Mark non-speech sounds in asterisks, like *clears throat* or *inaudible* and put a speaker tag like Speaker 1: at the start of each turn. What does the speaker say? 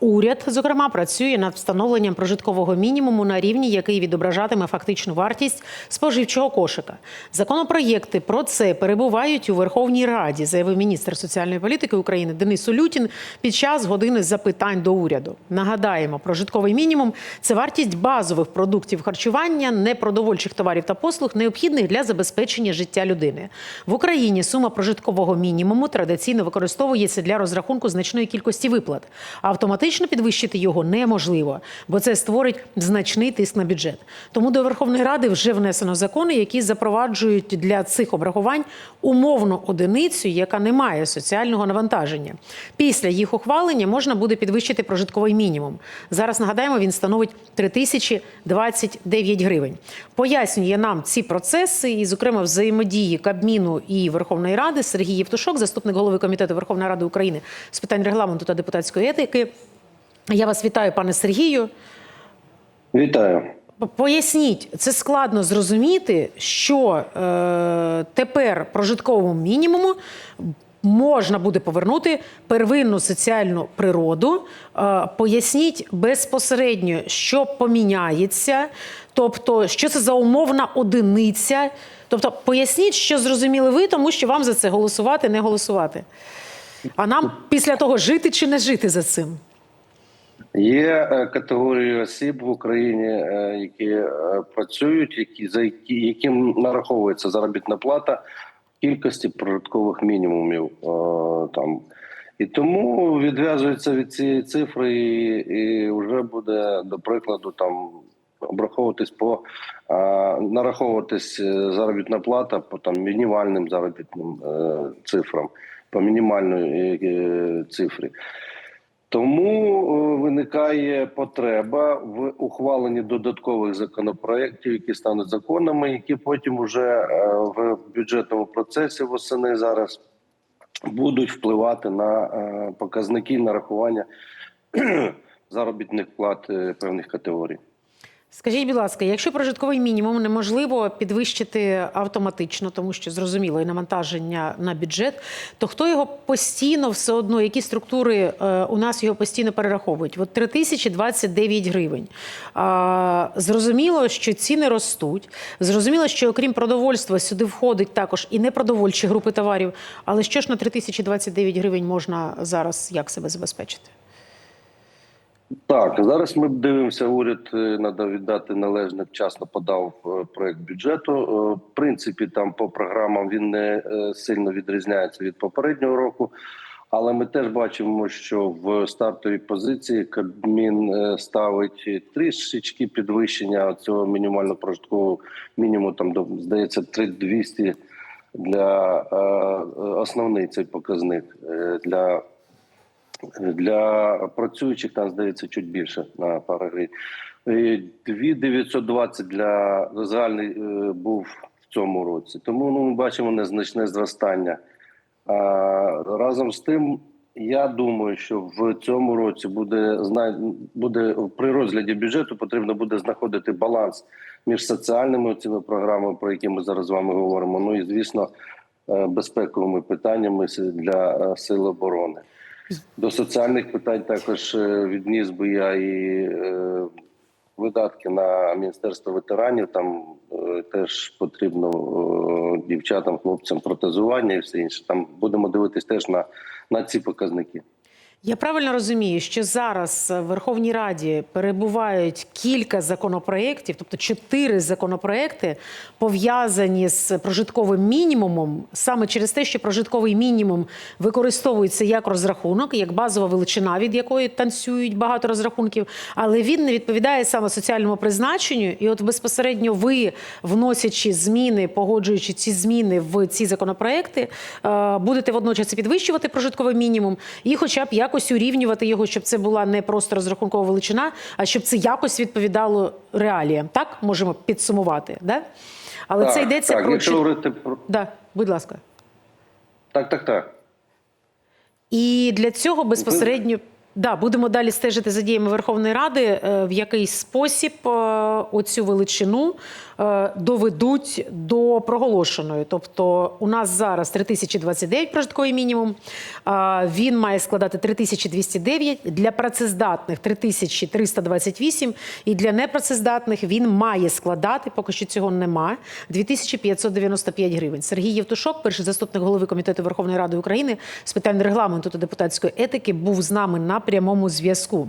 Speaker 1: Уряд, зокрема, працює над встановленням прожиткового мінімуму на рівні, який відображатиме фактичну вартість споживчого кошика. Законопроєкти про це перебувають у Верховній Раді, заявив міністр соціальної політики України Денис Улютін під час години запитань до уряду. Нагадаємо, прожитковий мінімум це вартість базових продуктів харчування, непродовольчих товарів та послуг, необхідних для забезпечення життя людини. В Україні сума прожиткового мінімуму традиційно використовується для розрахунку значної кількості виплат. Автоматично підвищити його неможливо, бо це створить значний тиск на бюджет. Тому до Верховної Ради вже внесено закони, які запроваджують для цих обрахувань умовну одиницю, яка не має соціального навантаження. Після їх ухвалення можна буде підвищити прожитковий мінімум. Зараз нагадаємо, він становить 3029 гривень. Пояснює нам ці процеси, і, зокрема, взаємодії Кабміну і Верховної Ради Сергій Євтушок, заступник голови комітету Верховної Ради України з питань регламенту та депутатської етики. Я вас вітаю, пане Сергію.
Speaker 2: Вітаю.
Speaker 1: Поясніть, це складно зрозуміти, що е, тепер прожитковому мінімуму можна буде повернути первинну соціальну природу. Е, поясніть безпосередньо, що поміняється, тобто, що це за умовна одиниця. Тобто, поясніть, що зрозуміли ви, тому що вам за це голосувати, не голосувати. А нам після того жити чи не жити за цим.
Speaker 2: Є е, категорії осіб в Україні, е, які е, працюють, які за які яким нараховується заробітна плата в кількості прожиткових мінімумів. Там і тому відв'язується від цієї цифри, і, і вже буде до прикладу там. Обраховуватись по а, нараховуватись заробітна плата по там мінімальним заробітним е, цифрам, по мінімальної е, цифрі. Тому е, виникає потреба в ухваленні додаткових законопроєктів, які стануть законами, які потім уже е, в бюджетному процесі восени зараз будуть впливати на е, показники нарахування *clears throat* заробітних плат певних категорій.
Speaker 1: Скажіть, будь ласка, якщо прожитковий мінімум неможливо підвищити автоматично, тому що зрозуміло і навантаження на бюджет, то хто його постійно все одно, які структури е, у нас його постійно перераховують? От 3029 гривень. А, зрозуміло, що ціни ростуть. Зрозуміло, що окрім продовольства сюди входить також і непродовольчі групи товарів. Але що ж на 3029 гривень можна зараз як себе забезпечити?
Speaker 2: Так, зараз ми дивимося. Уряд треба віддати належне вчасно подав е, проект бюджету. Е, В принципі, там по програмам він не е, сильно відрізняється від попереднього року. Але ми теж бачимо, що в стартовій позиції Кабмін ставить трішечки підвищення цього мінімально прожиткового мінімуму. Там до здається 3200 для основний цей показник для для працюючих там здається чуть більше на. Е, 2920 для загальний е, був в цьому році. Тому ну, ми бачимо незначне зростання. А, разом з тим, я думаю, що в цьому році буде буде при розгляді бюджету потрібно буде знаходити баланс між соціальними цими програмами, про які ми зараз з вами говоримо. Ну і звісно, е, безпековими питаннями для е, сил оборони. До соціальних питань також е, відніс би я і е, видатки на міністерство ветеранів. Там е, теж потрібно дівчатам, хлопцям протезування і все інше. Там будемо дивитись теж на, на ці показники.
Speaker 1: Я правильно розумію, що зараз в Верховній Раді перебувають кілька законопроєктів, тобто чотири законопроєкти, пов'язані з прожитковим мінімумом, саме через те, що прожитковий мінімум використовується як розрахунок, як базова величина, від якої танцюють багато розрахунків, але він не відповідає саме соціальному призначенню. І от безпосередньо ви, вносячи зміни, погоджуючи ці зміни в ці законопроекти, е, будете водночас підвищувати прожитковий мінімум і, хоча б якось урівнювати його, щоб це була не просто розрахункова величина, а щоб це якось відповідало реаліям. Так можемо підсумувати, да? Але це йдеться
Speaker 2: так,
Speaker 1: про
Speaker 2: якщо говорити про
Speaker 1: Да, будь ласка.
Speaker 2: так, так, так.
Speaker 1: І для цього безпосередньо Да, будемо далі стежити за діями Верховної Ради, е, в який спосіб е, оцю величину е, доведуть до проголошеної. Тобто у нас зараз 3029 прожитковий мінімум, він має складати 3209, для працездатних 3328 і для непрацездатних він має складати, поки що цього нема, 2595 гривень. Сергій Євтушок, перший заступник голови Комітету Верховної Ради України з питань регламенту та депутатської етики, був з нами на прямому зв'язку.